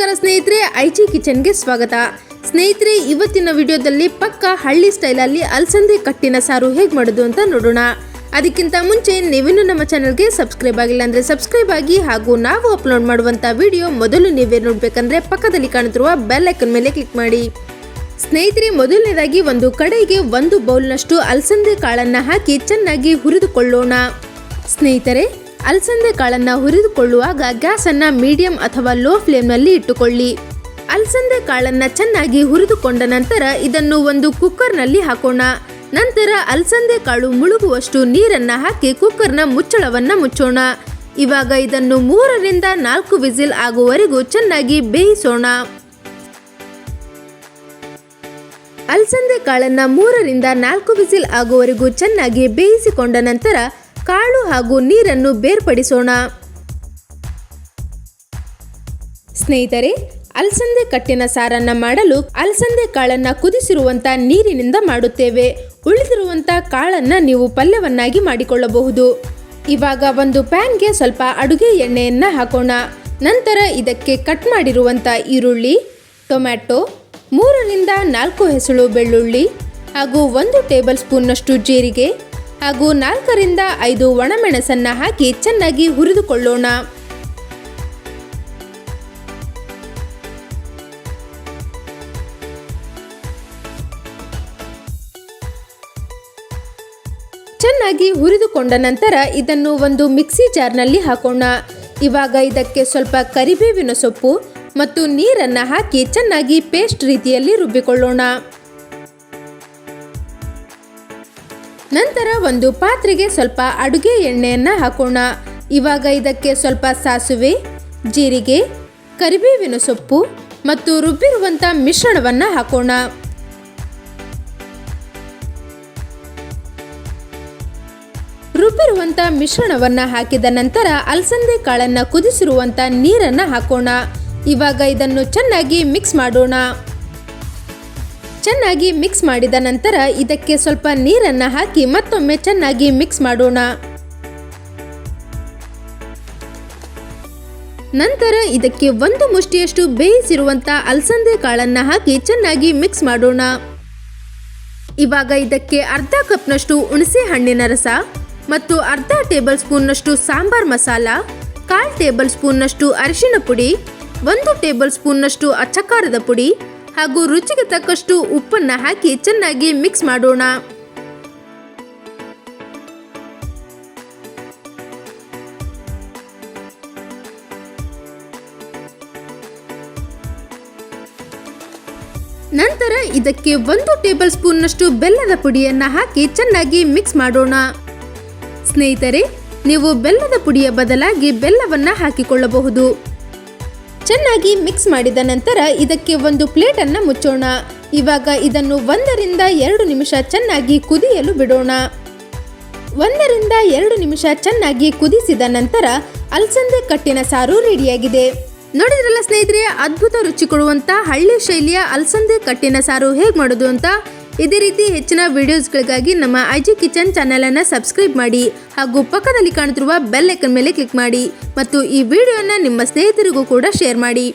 ನಮಸ್ಕಾರ ಸ್ನೇಹಿತರೆ, ಐಜಿ ಕಿಚನ್ಗೆ ಸ್ವಾಗತ. ಸ್ನೇಹಿತರೆ, ಇವತ್ತಿನ ವಿಡಿಯೋದಲ್ಲಿ ಪಕ್ಕ ಹಳ್ಳಿ ಸ್ಟೈಲಲ್ಲಿ ಅಲಸಂದೆ ಕಟ್ಟಿನ ಸಾರು ಹೇಗೆ ಮಾಡೋದು ಅಂತ ನೋಡೋಣ. ಅದಕ್ಕಿಂತ ಮುಂಚೆ ನೀವೇನು ನಮ್ಮ ಚಾನಲ್ಗೆ ಸಬ್ಸ್ಕ್ರೈಬ್ ಆಗಿಲ್ಲ ಅಂದರೆ ಸಬ್ಸ್ಕ್ರೈಬ್ ಆಗಿ ಹಾಗೂ ನಾವು ಅಪ್ಲೋಡ್ ಮಾಡುವಂಥ ವಿಡಿಯೋ ಮೊದಲು ನೀವೇ ನೋಡಬೇಕಂದ್ರೆ ಪಕ್ಕದಲ್ಲಿ ಕಾಣುತ್ತಿರುವ ಬೆಲ್ ಐಕನ್ ಮೇಲೆ ಕ್ಲಿಕ್ ಮಾಡಿ. ಸ್ನೇಹಿತರೆ, ಮೊದಲನೇದಾಗಿ ಒಂದು ಕಡೆಗೆ ಒಂದು ಬೌಲ್ನಷ್ಟು ಅಲಸಂದೆ ಕಾಳನ್ನು ಹಾಕಿ ಚೆನ್ನಾಗಿ ಹುರಿದುಕೊಳ್ಳೋಣ. ಸ್ನೇಹಿತರೆ ಅಲಸಂದೆ ಕಾಳನ್ನು ಹುರಿದುಕೊಳ್ಳುವಾಗ ಗ್ಯಾಸನ್ನ ಮೀಡಿಯಂ ಅಥವಾ ಲೋ ಫ್ಲೇಮ್ನಲ್ಲಿ ಇಟ್ಟುಕೊಳ್ಳಿ. ಅಲಸಂದೆ ಕಾಳನ್ನ ಚೆನ್ನಾಗಿ ಹುರಿದುಕೊಂಡ ನಂತರ ಇದನ್ನು ಒಂದು ಕುಕ್ಕರ್ನಲ್ಲಿ ಹಾಕೋಣ. ನಂತರ ಅಲಸಂದೆ ಕಾಳು ಮುಳುಗುವಷ್ಟು ನೀರನ್ನ ಹಾಕಿ ಕುಕ್ಕರ್ನ ಮುಚ್ಚಳವನ್ನ ಮುಚ್ಚೋಣ. ಇವಾಗ ಇದನ್ನು ಮೂರರಿಂದ ನಾಲ್ಕು ವಿಸಿಲ್ ಆಗುವವರೆಗೂ ಚೆನ್ನಾಗಿ ಬೇಯಿಸೋಣ. ಅಲಸಂದೆ ಕಾಳನ್ನ ಮೂರರಿಂದ ನಾಲ್ಕು ವಿಸಿಲ್ ಆಗುವವರೆಗೂ ಚೆನ್ನಾಗಿ ಬೇಯಿಸಿಕೊಂಡ ನಂತರ ಕಾಳು ಹಾಗೂ ನೀರನ್ನು ಬೇರ್ಪಡಿಸೋಣ. ಸ್ನೇಹಿತರೆ, ಅಲಸಂದೆ ಕಟ್ಟಿನ ಸಾರನ್ನ ಮಾಡಲು ಅಲಸಂದೆ ಕಾಳನ್ನ ಕುದಿಸಿರುವಂತ ನೀರಿನಿಂದ ಮಾಡುತ್ತೇವೆ. ಉಳಿದಿರುವಂತ ಕಾಳನ್ನ ನೀವು ಪಲ್ಯವನ್ನಾಗಿ ಮಾಡಿಕೊಳ್ಳಬಹುದು. ಇವಾಗ ಒಂದು ಪ್ಯಾನ್ಗೆ ಸ್ವಲ್ಪ ಅಡುಗೆ ಎಣ್ಣೆಯನ್ನ ಹಾಕೋಣ. ನಂತರ ಇದಕ್ಕೆ ಕಟ್ ಮಾಡಿರುವಂಥ ಈರುಳ್ಳಿ, ಟೊಮ್ಯಾಟೊ, ಮೂರರಿಂದ ನಾಲ್ಕು ಹೆಸಳು ಬೆಳ್ಳುಳ್ಳಿ ಹಾಗೂ ಒಂದು ಟೇಬಲ್ ಸ್ಪೂನ್ನಷ್ಟು ಜೀರಿಗೆ ಹಾಗೂ ನಾಲ್ಕರಿಂದ ಐದು ಒಣಮೆಣಸನ್ನ ಹಾಕಿ ಚೆನ್ನಾಗಿ ಹುರಿದುಕೊಳ್ಳೋಣ. ಚೆನ್ನಾಗಿ ಹುರಿದುಕೊಂಡ ನಂತರ ಇದನ್ನು ಒಂದು ಮಿಕ್ಸಿ ಜಾರ್ನಲ್ಲಿ ಹಾಕೋಣ. ಇವಾಗ ಇದಕ್ಕೆ ಸ್ವಲ್ಪ ಕರಿಬೇವಿನ ಸೊಪ್ಪು ಮತ್ತು ನೀರನ್ನು ಹಾಕಿ ಚೆನ್ನಾಗಿ ಪೇಸ್ಟ್ ರೀತಿಯಲ್ಲಿ ರುಬ್ಬಿಕೊಳ್ಳೋಣ. ನಂತರ ಒಂದು ಪಾತ್ರೆಗೆ ಸ್ವಲ್ಪ ಅಡುಗೆ ಎಣ್ಣೆಯನ್ನು ಹಾಕೋಣ. ಇವಾಗ ಇದಕ್ಕೆ ಸ್ವಲ್ಪ ಸಾಸುವೆ, ಜೀರಿಗೆ, ಕರಿಬೇವಿನ ಸೊಪ್ಪು ಮತ್ತು ರುಬ್ಬಿರುವಂಥ ಮಿಶ್ರಣವನ್ನು ಹಾಕೋಣ. ರುಬ್ಬಿರುವಂಥ ಮಿಶ್ರಣವನ್ನು ಹಾಕಿದ ನಂತರ ಅಲಸಂದೆ ಕಾಳನ್ನು ಕುದಿಸಿರುವಂಥ ನೀರನ್ನು ಹಾಕೋಣ. ಇವಾಗ ಇದನ್ನು ಚೆನ್ನಾಗಿ ಮಿಕ್ಸ್ ಮಾಡೋಣ. ಚೆನ್ನಾಗಿ ಮಿಕ್ಸ್ ಮಾಡಿದ ನಂತರ ಇದಕ್ಕೆ ಸ್ವಲ್ಪ ನೀರನ್ನು ಹಾಕಿ ಮತ್ತೊಮ್ಮೆ ಚೆನ್ನಾಗಿ ಮಿಕ್ಸ್ ಮಾಡೋಣ. ನಂತರ ಇದಕ್ಕೆ ಒಂದು ಮುಷ್ಟಿಯಷ್ಟು ಬೇಯಿಸಿರುವಂತ ಅಲಸಂದೆ ಕಾಳನ್ನು ಹಾಕಿ ಚೆನ್ನಾಗಿ ಮಿಕ್ಸ್ ಮಾಡೋಣ. ಇವಾಗ ಇದಕ್ಕೆ ಅರ್ಧ ಕಪ್ನಷ್ಟು ಹುಣಸೆ ಹಣ್ಣಿನ ರಸ ಮತ್ತು ಅರ್ಧ ಟೇಬಲ್ ಸ್ಪೂನ್ನಷ್ಟು ಸಾಂಬಾರ್ ಮಸಾಲ, ಕಾಲ್ ಟೇಬಲ್ ಸ್ಪೂನ್ನಷ್ಟು ಅರಿಶಿನ ಪುಡಿ, ಒಂದು ಟೇಬಲ್ ಸ್ಪೂನ್ನಷ್ಟು ಅಚ್ಚಕಾರದ ಪುಡಿ ಹಾಗೂ ರುಚಿಗೆ ತಕ್ಕಷ್ಟು ಉಪ್ಪನ್ನು ಹಾಕಿ ಚೆನ್ನಾಗಿ ಮಿಕ್ಸ್ ಮಾಡೋಣ. ನಂತರ ಇದಕ್ಕೆ ಒಂದು ಟೇಬಲ್ ಸ್ಪೂನ್ನಷ್ಟು ಬೆಲ್ಲದ ಪುಡಿಯನ್ನು ಹಾಕಿ ಚೆನ್ನಾಗಿ ಮಿಕ್ಸ್ ಮಾಡೋಣ. ಸ್ನೇಹಿತರೆ, ನೀವು ಬೆಲ್ಲದ ಪುಡಿಯ ಬದಲಾಗಿ ಬೆಲ್ಲವನ್ನು ಹಾಕಿಕೊಳ್ಳಬಹುದು. ಚೆನ್ನಾಗಿ ಮಿಕ್ಸ್ ಮಾಡಿದ ನಂತರ ಇದಕ್ಕೆ ಒಂದು ಪ್ಲೇಟನ್ನು ಮುಚ್ಚೋಣ. ಇವಾಗ ಇದನ್ನು ಒಂದರಿಂದ ಎರಡು ನಿಮಿಷ ಚೆನ್ನಾಗಿ ಕುದಿಯಲು ಬಿಡೋಣ. ಒಂದರಿಂದ ಎರಡು ನಿಮಿಷ ಚೆನ್ನಾಗಿ ಕುದಿಸಿದ ನಂತರ ಅಲಸಂದೆ ಕಟ್ಟಿನ ಸಾರು ರೆಡಿಯಾಗಿದೆ. ನೋಡಿದ್ರಲ್ಲ ಸ್ನೇಹಿತರೆ, ಅದ್ಭುತ ರುಚಿ ಕೊಡುವಂತ ಹಳ್ಳಿ ಶೈಲಿಯ ಅಲಸಂದೆ ಕಟ್ಟಿನ ಸಾರು ಹೇಗೆ ಮಾಡೋದು ಅಂತ? ಇದೇ ರೀತಿ ಹೆಚ್ಚಿನ ವಿಡಿಯೋಸ್ಗಳಿಗಾಗಿ ನಮ್ಮ ಐಜಿ ಕಿಚನ್ ಚಾನೆಲನ್ನು ಸಬ್ಸ್ಕ್ರೈಬ್ ಮಾಡಿ ಹಾಗೂ ಪಕ್ಕದಲ್ಲಿ ಕಾಣುತ್ತಿರುವ ಬೆಲ್ ಐಕನ್ ಮೇಲೆ ಕ್ಲಿಕ್ ಮಾಡಿ ಮತ್ತು ಈ ವಿಡಿಯೋನ ನಿಮ್ಮ ಸ್ನೇಹಿತರಿಗೂ ಕೂಡ ಶೇರ್ ಮಾಡಿ.